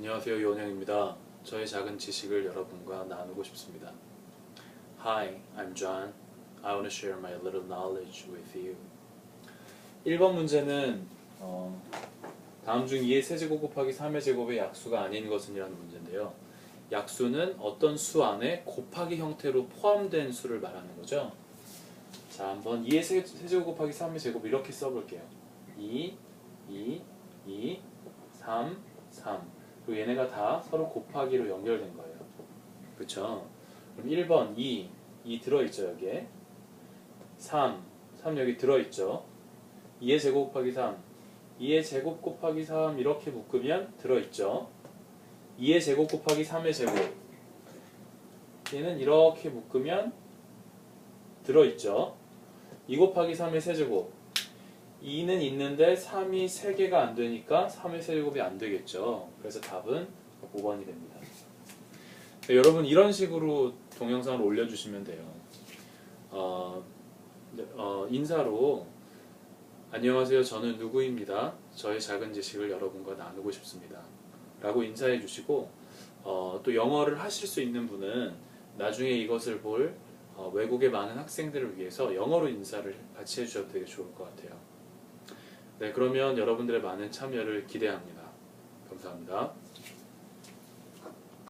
안녕하세요 요원영입니다. 저의 작은 지식을 여러분과 나누고 싶습니다. Hi, I'm John. I want to share my little knowledge with you. 1번 문제는 어, 다음 중 2의 세제곱 곱하기 3의 제곱의 약수가 아닌 것은 이라는 문제인데요. 약수는 어떤 수 안에 곱하기 형태로 포함된 수를 말하는 거죠. 자, 한번 2의 세, 세제곱 곱하기 3의 제곱 이렇게 써볼게요. 2, 2, 2, 3, 3. 그리고 얘네가 다 서로 곱하기로 연결된 거예요. 그쵸? 그럼 1번 2, 2 들어있죠 여기에? 3, 3 여기 들어있죠? 2의 제곱 곱하기 3 2의 제곱 곱하기 3 이렇게 묶으면 들어있죠? 2의 제곱 곱하기 3의 제곱. 얘는 이렇게 묶으면 들어있죠? 2 곱하기 3의 세제곱 2는 있는데 3이 3개가 안 되니까 3의 세제곱이 안 되겠죠. 그래서 답은 5번이 됩니다. 네, 여러분 이런 식으로 동영상을 올려주시면 돼요. 어, 네, 어, 인사로 안녕하세요. 저는 누구입니다. 저의 작은 지식을 여러분과 나누고 싶습니다. 라고 인사해 주시고 어, 또 영어를 하실 수 있는 분은 나중에 이것을 볼 어, 외국의 많은 학생들을 위해서 영어로 인사를 같이 해주셔도 되게 좋을 것 같아요. 네, 그러면 여러분들의 많은 참여를 기대합니다. 감사합니다.